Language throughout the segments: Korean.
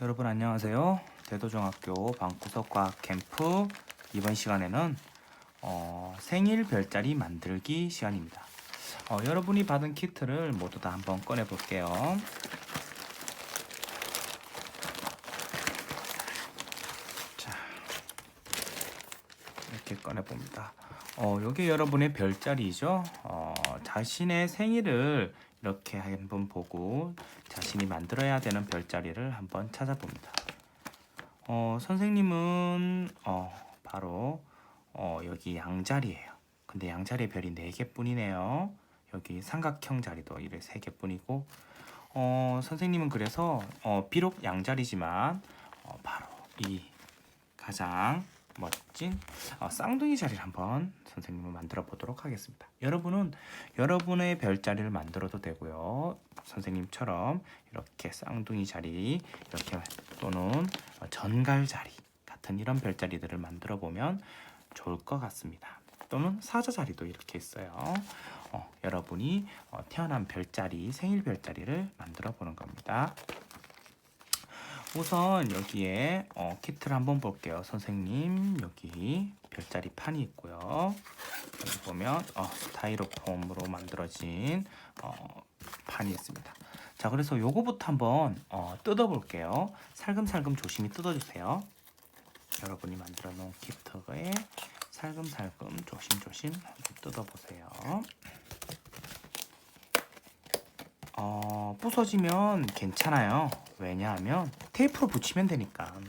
자, 여러분 안녕하세요. 대도중학교 방구석 과학 캠프 이번 시간에는 어, 생일 별자리 만들기 시간입니다. 어, 여러분이 받은 키트를 모두 다 한번 꺼내 볼게요. 자, 이렇게 꺼내 봅니다. 어, 여기 여러분의 별자리죠. 어, 자신의 생일을 이렇게 한번 보고 자신이 만들어야 되는 별자리를 한번 찾아봅니다. 어, 선생님은 어, 바로 어, 여기 양자리예요. 근데 양자리의 별이 4개뿐이네요. 여기 삼각형 자리도 이래 3개뿐이고 어, 선생님은 그래서 어, 비록 양자리지만 어, 바로 이 가장 멋진 어, 쌍둥이 자리를 한번 선생님은 만들어 보도록 하겠습니다. 여러분은 여러분의 별자리를 만들어도 되고요. 선생님처럼 이렇게 쌍둥이 자리 이렇게 또는 어, 전갈 자리 같은 이런 별자리들을 만들어 보면 좋을 것 같습니다. 또는 사자 자리도 이렇게 있어요. 어, 여러분이 어, 태어난 별자리, 생일 별자리를 만들어 보는 겁니다. 우선 여기에 어, 키트를 한번 볼게요. 선생님 여기 별자리 판이 있고요. 여기 보면 어, 스타이로폼으로 만들어진 어, 판이 있습니다. 자 그래서 요거부터 한번 어, 뜯어볼게요. 살금살금 조심히 뜯어주세요. 여러분이 만들어 놓은 키트에 살금살금 조심조심 뜯어보세요. 어, 부서지면 괜찮아요. 왜냐하면 테이프로 붙이면 되니까. 음,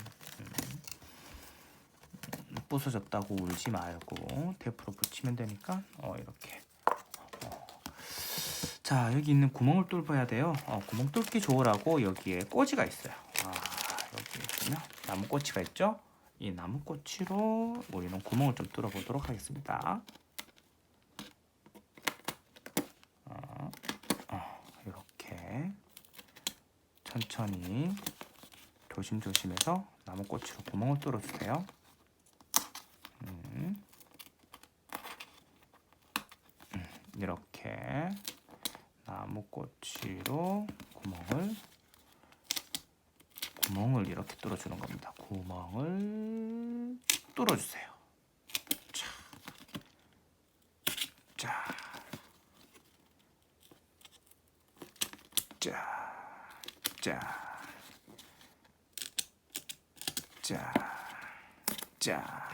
부서졌다고 울지 말고 테이프로 붙이면 되니까 어, 이렇게. 어. 자 여기 있는 구멍을 뚫어야 돼요. 어, 구멍 뚫기 좋으라고 여기에 꼬지가 있어요. 아, 여기 보면 나무 꼬치가 있죠? 이 나무 꼬치로 우리는 구멍을 좀 뚫어보도록 하겠습니다. 어, 어, 이렇게 천천히 조심조심해서 나무 꼬치로 구멍을 뚫어주세요. 음. 음, 이렇게 나무 꼬치로 구멍을 구멍을 이렇게 뚫어주는 겁니다. 구멍을 뚫어주세요. 자, 자, 자, 자, 자, 자.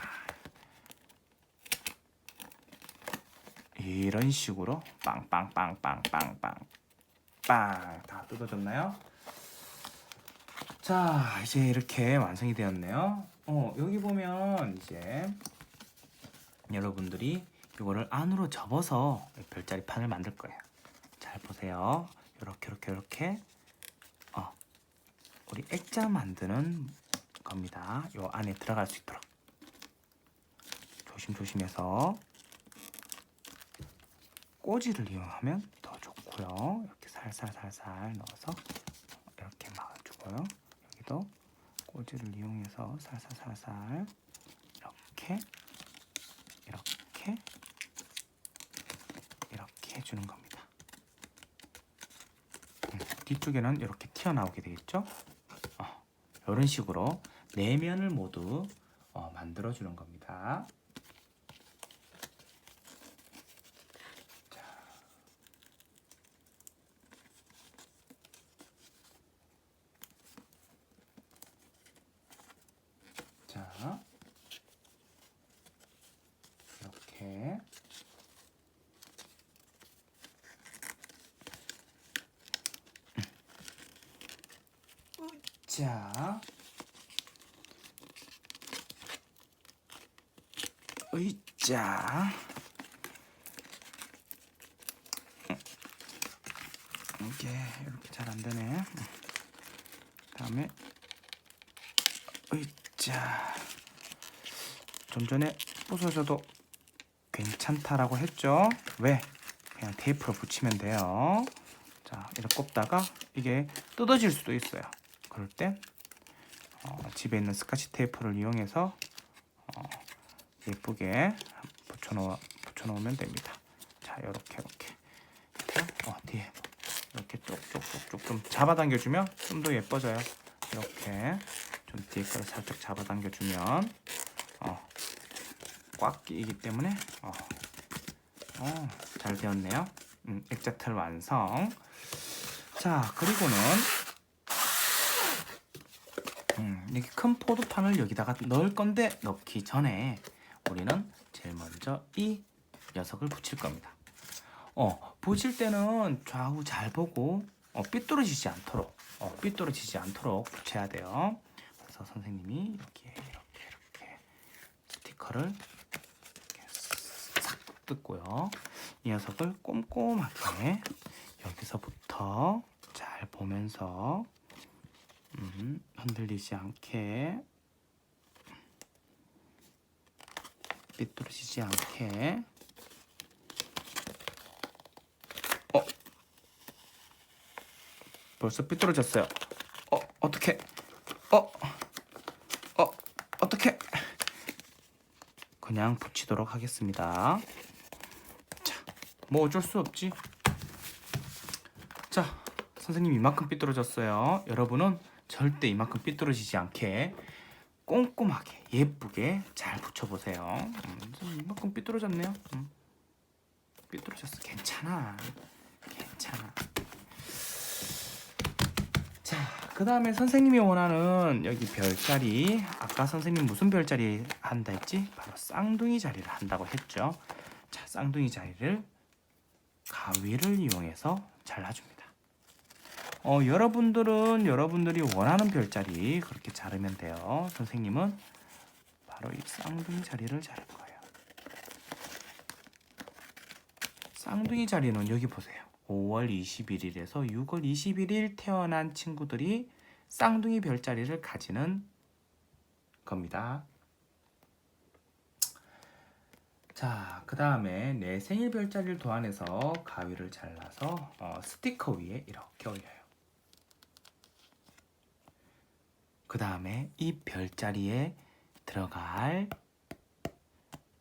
이런 식으로 빵빵빵빵빵빵 빵 다 뜯어졌나요? 자 이제 이렇게 완성이 되었네요. 어 여기 보면 이제 여러분들이 이거를 안으로 접어서 별자리 판을 만들 거예요. 잘 보세요. 이렇게 이렇게 이렇게 어 우리 액자 만드는 겁니다. 요 안에 들어갈 수 있도록 조심조심해서 꼬지를 이용하면 더 좋고요. 이렇게 살살살살 넣어서 이렇게 막아주고요. 여기도 꼬지를 이용해서 살살살살 이렇게 이렇게 이렇게 해주는 겁니다. 음, 뒤쪽에는 이렇게 튀어나오게 되겠죠? 어, 이런 식으로 네 면을 모두 어, 만들어주는 겁니다. 자, 이렇게 자, 의자. 이게 이렇게 잘 안 되네. 다음에 의자. 좀 전에 부서져도 괜찮다라고 했죠? 왜? 그냥 테이프로 붙이면 돼요. 자, 이렇게 꼽다가 이게 뜯어질 수도 있어요. 그럴 땐 어, 집에 있는 스카치 테이프를 이용해서 어, 예쁘게 붙여놓 붙여놓으면 됩니다. 자, 이렇게 이렇게 어, 뒤에 이렇게 쪽쪽쪽쪽 좀 잡아당겨주면 좀 더 예뻐져요. 이렇게 좀 뒤에 거를 살짝 잡아당겨 주면 어, 꽉 끼기 때문에 어, 어, 잘 되었네요. 음, 액자틀 완성. 자 그리고는 음, 이렇게 큰 포도판을 여기다가 넣을 건데 넣기 전에 우리는 제일 먼저 이 녀석을 붙일 겁니다. 어, 붙일 때는 좌우 잘 보고 어, 삐뚤어지지 않도록 어, 삐뚤어지지 않도록 붙여야 돼요. 그래서 선생님이 이렇게 이렇게 이렇게 스티커를 싹 뜯고요. 이 녀석을 꼼꼼하게 여기서부터 잘 보면서 음, 흔들리지 않게. 삐뚤어지지 않게. 어? 벌써 삐뚤어졌어요. 어 어떻게 어어 어떻게 그냥 붙이도록 하겠습니다. 자뭐 어쩔 수 없지. 자 선생님 이만큼 삐뚤어졌어요. 여러분은 절대 이만큼 삐뚤어지지 않게 꼼꼼하게 예쁘게 잘 붙여보세요. 음, 좀 이만큼 삐뚤어졌네요. 음. 삐뚤어졌어. 괜찮아. 괜찮아. 자, 그 다음에 선생님이 원하는 여기 별자리. 아까 선생님 무슨 별자리 한다 했지? 바로 쌍둥이 자리를 한다고 했죠. 자, 쌍둥이 자리를 가위를 이용해서 잘라줍니다. 어, 여러분들은 여러분들이 원하는 별자리 그렇게 자르면 돼요. 선생님은 바로 이 쌍둥이 자리를 자를 거예요. 쌍둥이 자리는 여기 보세요. 5월 21일에서 6월 21일 태어난 친구들이 쌍둥이 별자리를 가지는 겁니다. 자, 그 다음에 내 생일 별자리를 도안해서 가위를 잘라서 어, 스티커 위에 이렇게 올려요. 그 다음에 이 별자리에 들어갈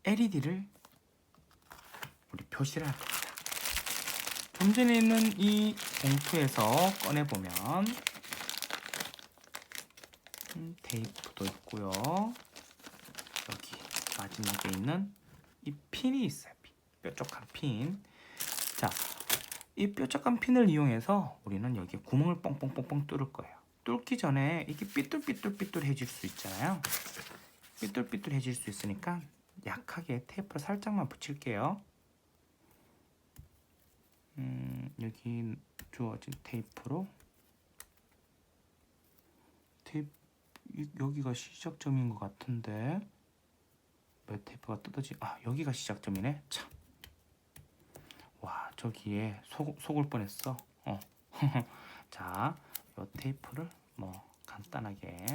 LED를 우리 표시를 합니다. 좀 전에 있는 이 봉투에서 꺼내보면 음, 테이프도 있고요. 여기 마지막에 있는 이 핀이 있어요. 핀. 뾰족한 핀. 자, 이 뾰족한 핀을 이용해서 우리는 여기 구멍을 뻥뻥뻥뻥 뚫을 거예요. 뚫기 전에 이게 삐뚤삐뚤삐뚤해질 수 있잖아요. 삐뚤삐뚤해질 수 있으니까 약하게 테이프를 살짝만 붙일게요. 음, 여기 주어진 테이프로 테이프 여기가 시작점인 것 같은데 왜 테이프가 뜯어지? 아 여기가 시작점이네. 참. 와 저기에 속 속을 뻔했어. 어. 자, 요 테이프를 뭐 간단하게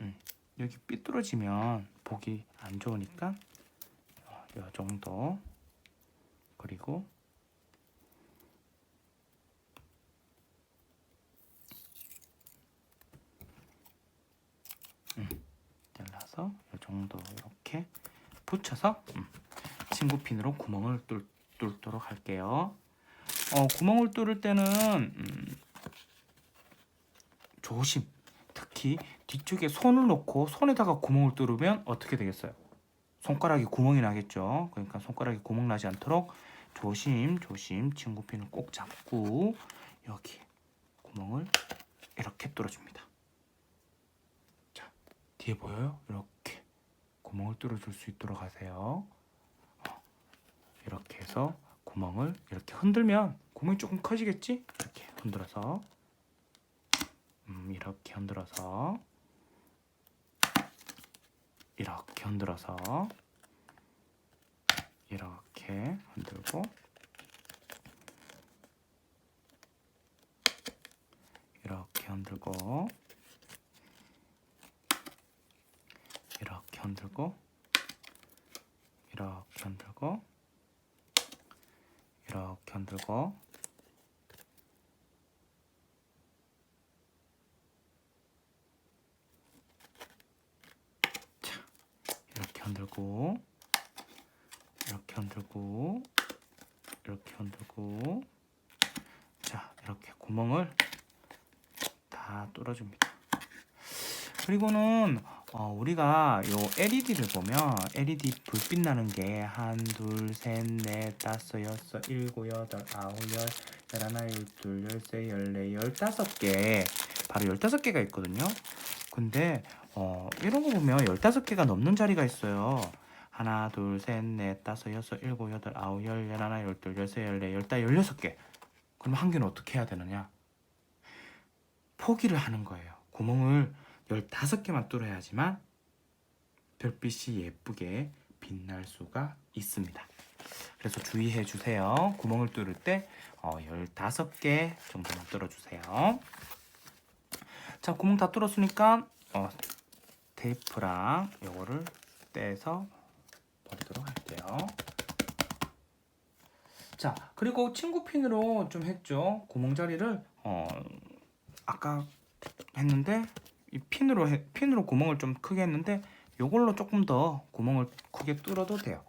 음, 여기 삐뚤어지면 보기 안 좋으니까 어, 요 정도 그리고 음, 잘라서 요 정도 이렇게 붙여서 음, 친구 핀으로 구멍을 뚫, 뚫도록 할게요. 어, 구멍을 뚫을 때는 음, 조심. 특히 뒤쪽에 손을 놓고 손에다가 구멍을 뚫으면 어떻게 되겠어요? 손가락에 구멍이 나겠죠. 그러니까 손가락에 구멍 나지 않도록 조심 조심 친구핀을 꼭 잡고 여기 구멍을 이렇게 뚫어줍니다. 자 뒤에 보여요? 이렇게 구멍을 뚫어줄 수 있도록 하세요. 어, 이렇게 해서 구멍을 이렇게 흔들면 구멍이 조금 커지겠지? 이렇게 흔들어서. 음, 이렇게 흔들어서. 이렇게 흔들어서. 이렇게 흔들고. 이렇게 흔들고. 이렇게 흔들고. 이렇게 흔들고 흔들고 자 이렇게 흔들고 이렇게 흔들고 이렇게 흔들고 자 이렇게 구멍을 다 뚫어줍니다. 그리고는 어, 우리가 요 LED를 보면 LED 불빛 나는 게 한, 둘, 셋, 넷, 다섯, 여섯, 일곱, 여덟, 아홉, 열, 열하나, 열둘, 열세, 열네, 열다섯 개 바로 열다섯 개가 있거든요. 근데 어, 이런 거 보면 열다섯 개가 넘는 자리가 있어요. 하나, 둘, 셋, 넷, 다섯, 여섯, 일곱, 여덟, 아홉, 열, 열하나, 열둘, 열세, 열네, 열다, 열여섯 개. 그럼 한 개는 어떻게 해야 되느냐? 포기를 하는 거예요. 구멍을 15개만 뚫어야지만 별빛이 예쁘게 빛날 수가 있습니다. 그래서 주의해 주세요. 구멍을 뚫을 때 어, 15개 정도만 뚫어주세요. 자, 구멍 다 뚫었으니까 어, 테이프랑 요거를 떼서 버리도록 할게요. 자, 그리고 친구 핀으로 좀 했죠. 구멍 자리를 어, 아까 했는데 이 핀으로 해, 핀으로 구멍을 좀 크게 했는데 요걸로 조금 더 구멍을 크게 뚫어도 돼요.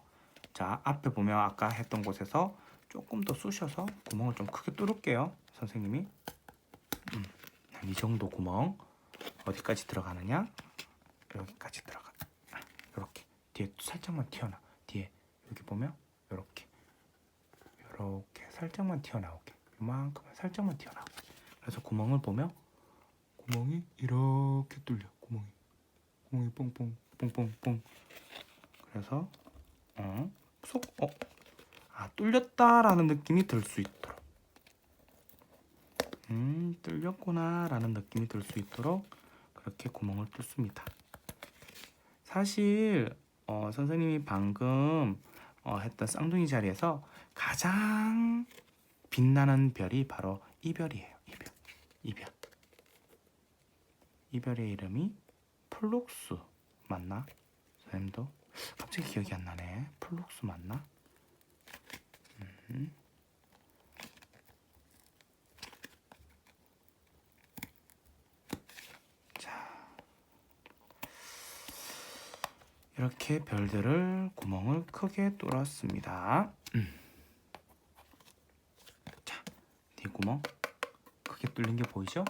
자, 앞에 보면 아까 했던 곳에서 조금 더 쑤셔서 구멍을 좀 크게 뚫을게요. 선생님이 음, 한이 정도 구멍 어디까지 들어가느냐? 여기까지 들어가. 이렇게 뒤에 살짝만 튀어나. 뒤에 여기 보면 이렇게 이렇게 살짝만 튀어나오게. 이만큼만 살짝만 튀어나오게. 그래서 구멍을 보면 구멍이 이렇게 뚫려. 구멍이 구멍이 뽕뽕 뽕뽕뽕. 그래서 어, 속 어, 아 뚫렸다라는 느낌이 들 수 있도록. 음, 뚫렸구나라는 느낌이 들 수 있도록 그렇게 구멍을 뚫습니다. 사실 어, 선생님이 방금 어, 했던 쌍둥이 자리에서 가장 빛나는 별이 바로 이별이에요. 이별. 이별. 이별의 이름이 플룩스 맞나? 선생님도 갑자기 기억이 안 나네. 플룩스 맞나? 음. 자, 이렇게 별들을 구멍을 크게 뚫었습니다. 음. 자, 뒤에 구멍 크게 뚫린 게 보이죠?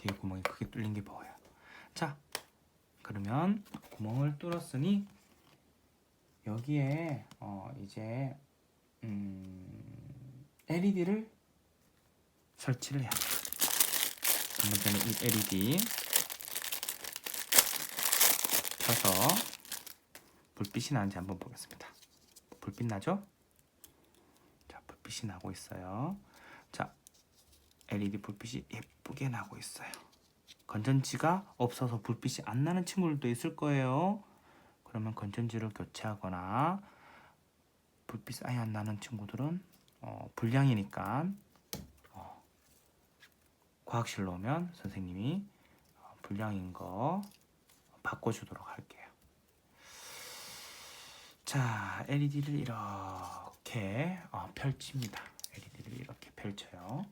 뒤에 구멍이 크게 뚫린 게 보여요. 자, 그러면 구멍을 뚫었으니 여기에 어 이제 음 LED를 설치를 해야 돼요. 먼저는 이 LED 켜서 불빛이 나는지 한번 보겠습니다. 불빛 나죠? 자, 불빛이 나고 있어요. 자, LED 불빛이 예쁘게 나고 있어요. 건전지가 없어서 불빛이 안 나는 친구들도 있을 거예요. 그러면 건전지를 교체하거나 불빛 아예 안 나는 친구들은 어, 불량이니까 어, 과학실로 오면 선생님이 어, 불량인 거 바꿔주도록 할게요. 자, LED를 이렇게 어, 펼칩니다. LED를 이렇게 펼쳐요.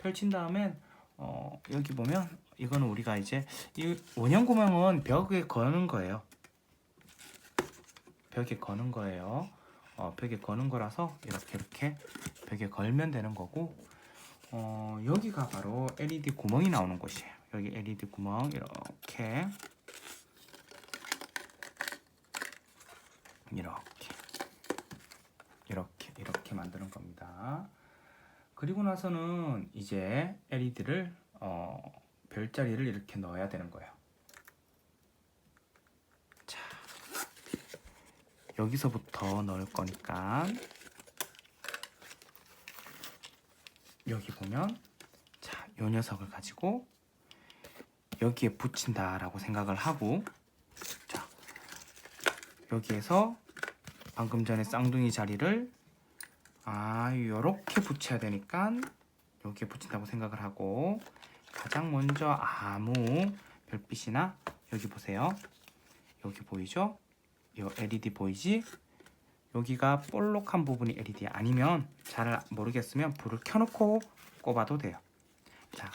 펼친 다음엔 어, 여기 보면 이거는 우리가 이제 이 원형 구멍은 벽에 거는 거예요. 벽에 거는 거예요. 어, 벽에 거는 거라서 이렇게 이렇게 벽에 걸면 되는 거고 어, 여기가 바로 LED 구멍이 나오는 곳이에요. 여기 LED 구멍 이렇게 이렇게 이렇게 이렇게 만드는 겁니다. 그리고 나서는 이제 LED를 어, 별자리를 이렇게 넣어야 되는 거예요. 자, 여기서부터 넣을 거니까 여기 보면 자, 요 녀석을 가지고 여기에 붙인다라고 생각을 하고 자, 여기에서 방금 전에 쌍둥이 자리를 아, 요렇게 붙여야 되니까 여기에 붙인다고 생각을 하고 가장 먼저 아무 별빛이나 여기 보세요. 여기 보이죠? 이 LED 보이지? 여기가 볼록한 부분이 LED 아니면 잘 모르겠으면 불을 켜놓고 꼽아도 돼요. 자,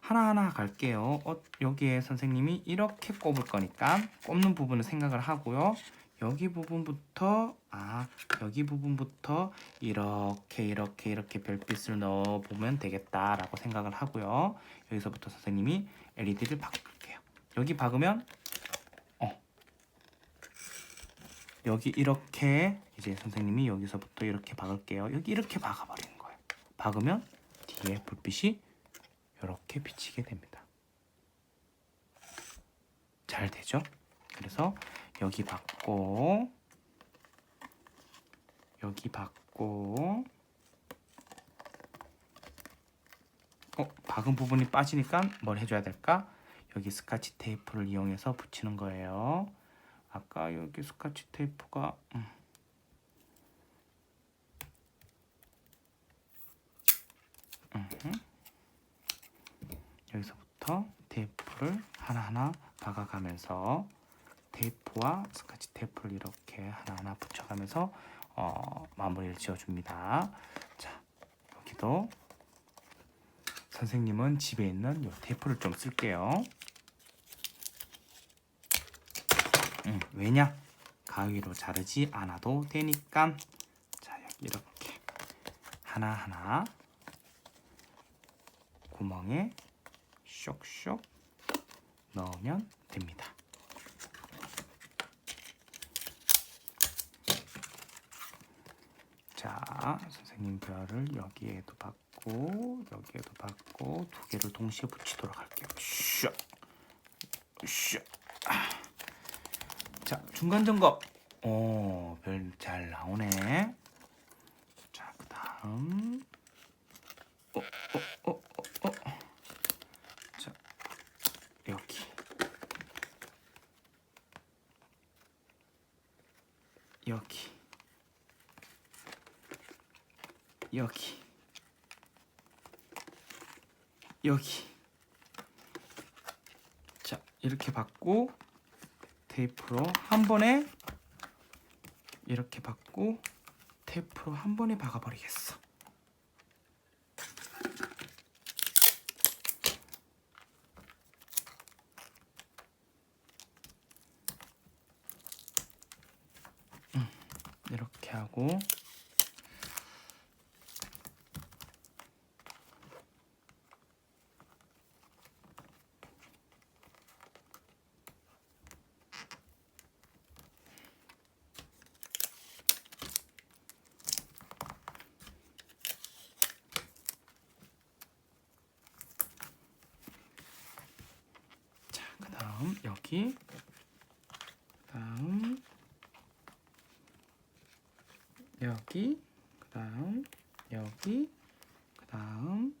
하나하나 갈게요. 어, 여기에 선생님이 이렇게 꼽을 거니까 꼽는 부분을 생각을 하고요. 여기 부분부터 아 여기 부분부터 이렇게 이렇게 이렇게 별빛을 넣어 보면 되겠다라고 생각을 하고요. 여기서부터 선생님이 LED를 바꿀게요. 여기 박으면 어 여기 이렇게 이제 선생님이 여기서부터 이렇게 박을게요. 여기 이렇게 박아버리는 거예요. 박으면 뒤에 불빛이 이렇게 비치게 됩니다. 잘 되죠? 그래서 여기 받고 여기 받고 어 박은 부분이 빠지니까 뭘 해줘야 될까? 여기 스카치 테이프를 이용해서 붙이는 거예요. 아까 여기 스카치 테이프가 음. 여기서부터 테이프를 하나하나 박아가면서 테이프와 스카치 테이프를 이렇게 하나하나 붙여가면서 어, 마무리를 지어줍니다. 자, 여기도 선생님은 집에 있는 요 테이프를 좀 쓸게요. 음, 왜냐? 가위로 자르지 않아도 되니까. 자, 여기 이렇게 하나하나 구멍에 쇽쇽 넣으면 됩니다. 자, 선생님 별을 여기에도 받고 여기에도 받고 두 개를 동시에 붙이도록 할게요. 슉, 슉. 아. 자, 중간 점검. 오, 별 잘 나오네. 자, 그다음. 어, 어, 어, 어, 어. 자, 여기. 여기. 여기. 여기. 자 이렇게 받고 테이프로 한 번에 이렇게 받고 테이프로 한 번에 박아버리겠어. 음, 이렇게 하고 자, 여기 그다음 여기 그다음 여기 그다음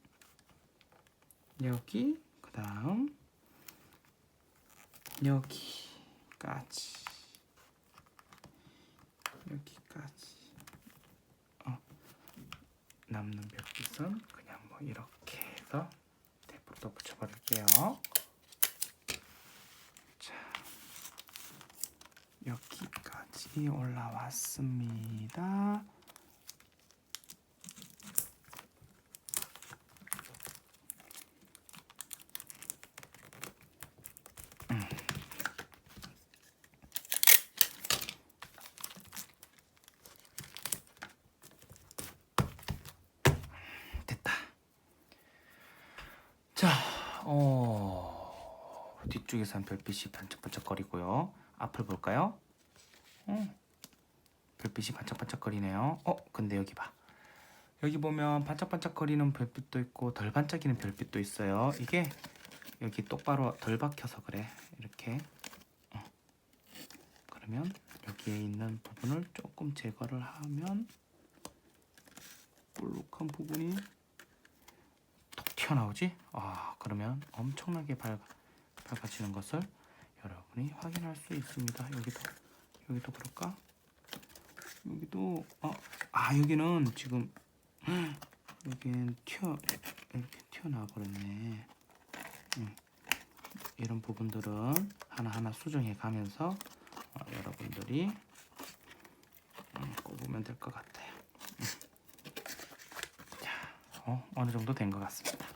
여기 그다음 여기까지. 여기까지. 어 남는 별빛은 그냥 뭐 이렇게 해서 테이프로 또 붙여버릴게요. 자, 여기까지 올라왔습니다. 음. 됐다. 자, 어, 뒤쪽에선 별빛이 반짝반짝거리고요. 앞을 볼까요? 어, 별빛이 반짝반짝거리네요. 어, 근데 여기 봐. 여기 보면 반짝반짝거리는 별빛도 있고 덜 반짝이는 별빛도 있어요. 이게 여기 똑바로 덜 박혀서 그래. 이렇게. 어. 그러면 여기에 있는 부분을 조금 제거를 하면 볼록한 부분이 톡 튀어나오지? 아 그러면 엄청나게 밝아, 밝아지는 것을 여러분이 확인할 수 있습니다. 여기도 여기도 그럴까? 여기도 어, 아 여기는 지금 여기는 튀어 이렇게 튀어나와 버렸네. 음, 이런 부분들은 하나하나 수정해 가면서 어, 여러분들이 음, 꼽으면 될 것 같아요. 어, 어느 정도 된 것 같습니다.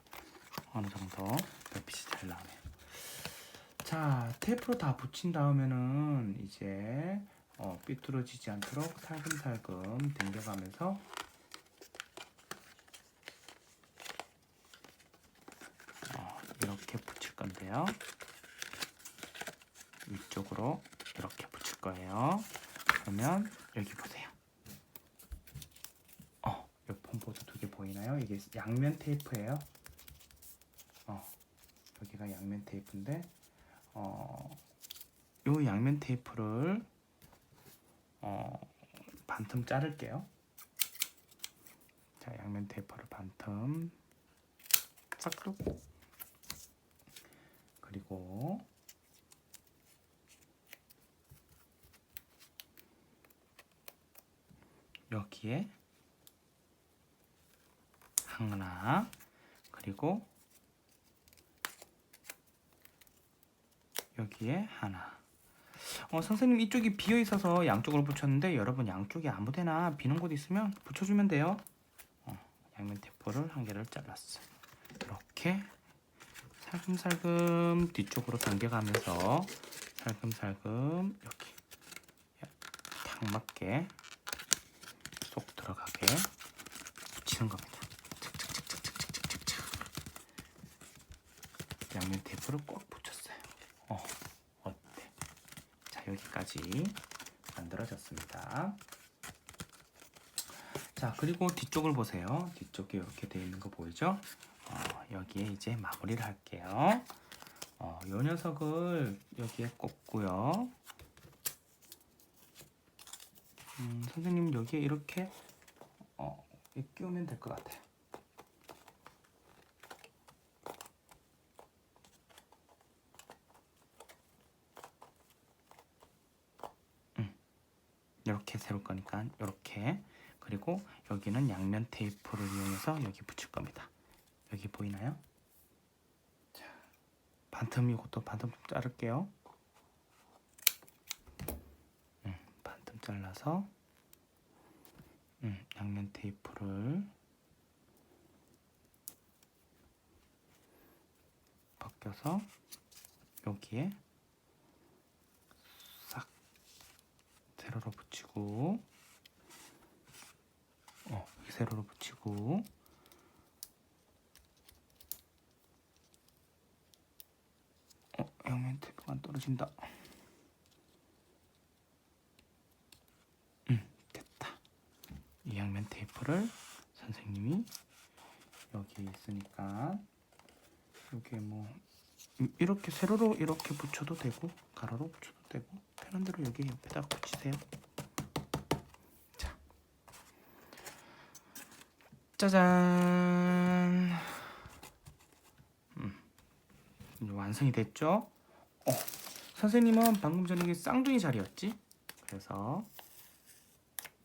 어느 정도 별빛이 잘 나오네요. 자, 테이프로 다 붙인 다음에는 이제 어, 삐뚤어지지 않도록 살금살금 당겨가면서 어, 이렇게 붙일 건데요. 위쪽으로 이렇게 붙일 거예요. 그러면 여기 보세요. 어, 이 폼보드 두 개 보이나요? 이게 양면 테이프예요. 어, 여기가 양면 테이프인데, 어, 요 양면 테이프를 어, 반틈 자를게요. 자, 양면 테이프를 반틈. 싹둑 그리고 여기에 하나 그리고 여기에 하나 어, 선생님 이쪽이 비어 있어서 양쪽으로 붙였는데 여러분 양쪽에 아무데나 비는 곳 있으면 붙여주면 돼요 어, 양면 테이프를 한 개를 잘랐어 이렇게 살금살금 뒤쪽으로 당겨가면서 살금살금 여기 탁 맞게 쏙 들어가게 붙이는 겁니다. 양면 테이프를 꼭 붙였어요. 어, 여기까지 만들어졌습니다. 자, 그리고 뒤쪽을 보세요. 뒤쪽에 이렇게 되어 있는 거 보이죠? 어, 여기에 이제 마무리를 할게요. 어, 요 녀석을 여기에 꽂고요. 음, 선생님 여기에 이렇게 어, 끼우면 될 것 같아요. 음, 이렇게 세울 거니까 이렇게 그리고 여기는 양면 테이프를 이용해서 여기 붙일 겁니다. 여기 보이나요? 자, 반틈 이것도 반틈 좀 자를게요. 음, 반틈 잘라서 음, 양면 테이프를 벗겨서 여기에 싹 세로로 붙이고 어, 세로로 붙이고 어, 양면 테이프가 안 떨어진다. 음, 됐다. 이 양면 테이프를 선생님이 여기 있으니까 여기에 뭐 음, 이렇게 세로로 이렇게 붙여도 되고 가로로 붙여도 되고 편한 대로 여기 옆에다 붙이세요. 짜잔. 음, 완성이 됐죠? 어, 선생님은 방금 전에 이게 쌍둥이 자리였지? 그래서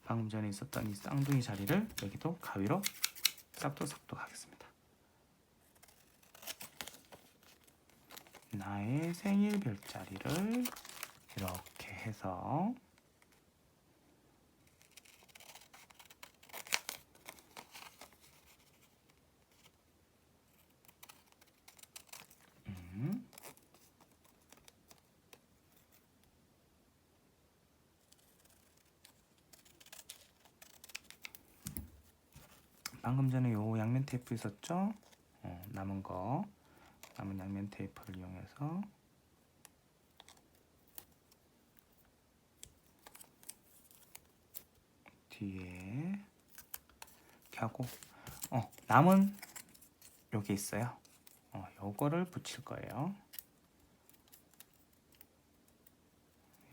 방금 전에 있었던 이 쌍둥이 자리를 여기도 가위로 싹둑싹둑 하겠습니다. 나의 생일 별자리를 이렇게 해서 방금 전에 요 양면 테이프 있었죠? 어, 남은 거 남은 양면 테이프를 이용해서 뒤에 이렇게 하고 어 남은 여기 있어요. 어 요거를 붙일 거예요.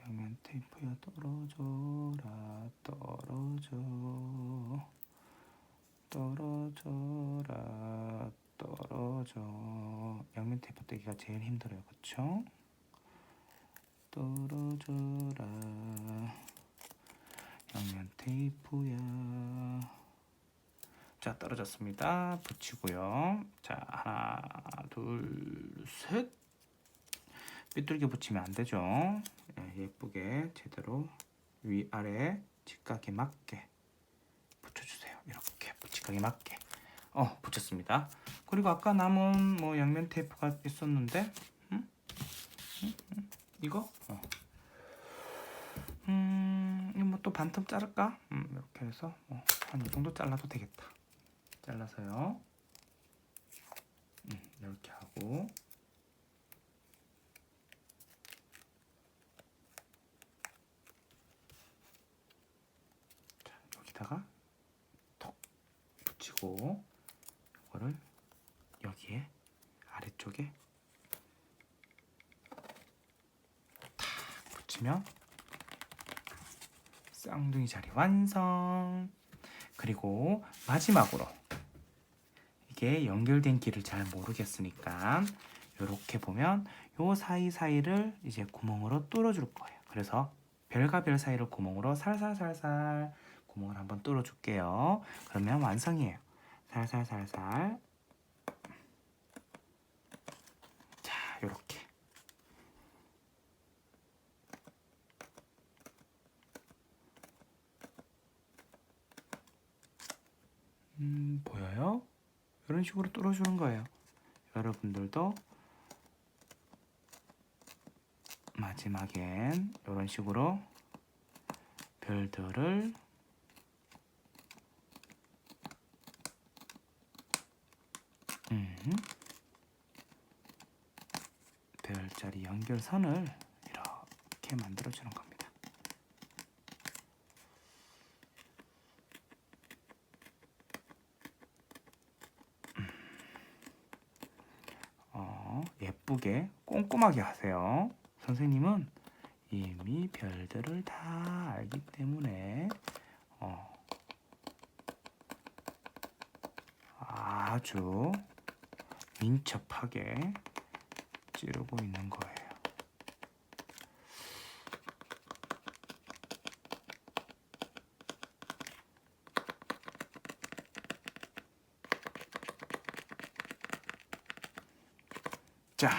양면 테이프야 떨어져라 떨어져 떨어져라 떨어져. 양면 테이프 떼기가 제일 힘들어요. 그쵸? 떨어져라. 양면 테이프야. 자 떨어졌습니다. 붙이고요. 자 하나 둘셋. 삐뚤게 붙이면 안 되죠? 예, 예쁘게 제대로 위아래 직각에 맞게 붙여주세요. 이렇게 직각에 맞게 어 붙였습니다 그리고 아까 남은 뭐 양면 테이프가 있었는데 음? 음? 음? 이거 어. 음 반틈 자를까? 음, 이렇게 해서 뭐 한이 정도 잘라도 되겠다. 잘라서요. 음, 이렇게 하고 톡 붙이고 이거를 여기에 아래쪽에 탁 붙이면 쌍둥이 자리 완성. 그리고 마지막으로 이게 연결된 길을 잘 모르겠으니까 이렇게 보면 요 사이사이를 이제 구멍으로 뚫어줄 거예요. 그래서 별과 별 사이를 구멍으로 살살살살 구멍을 한번 뚫어줄게요. 그러면 완성이에요. 살살살살. 자, 이렇게. 음, 보여요? 이런 식으로 뚫어주는 거예요. 여러분들도 마지막엔 이런 식으로 별들을 음, 별자리 연결선을 이렇게 만들어주는 겁니다. 어, 예쁘게 꼼꼼하게 하세요. 선생님은 이미 별들을 다 알기 때문에 어, 아주 민첩하게 찌르고 있는 거예요. 자,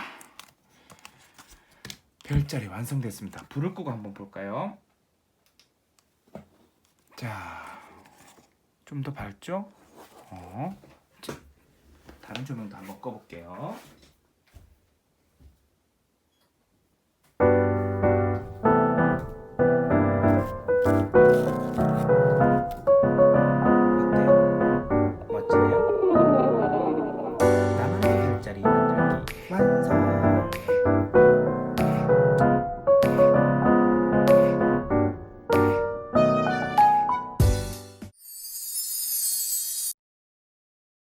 별자리 완성됐습니다. 불을 끄고 한번 볼까요? 자, 좀 더 밝죠? 어, 자, 다른 조명도 한번 꺼볼게요.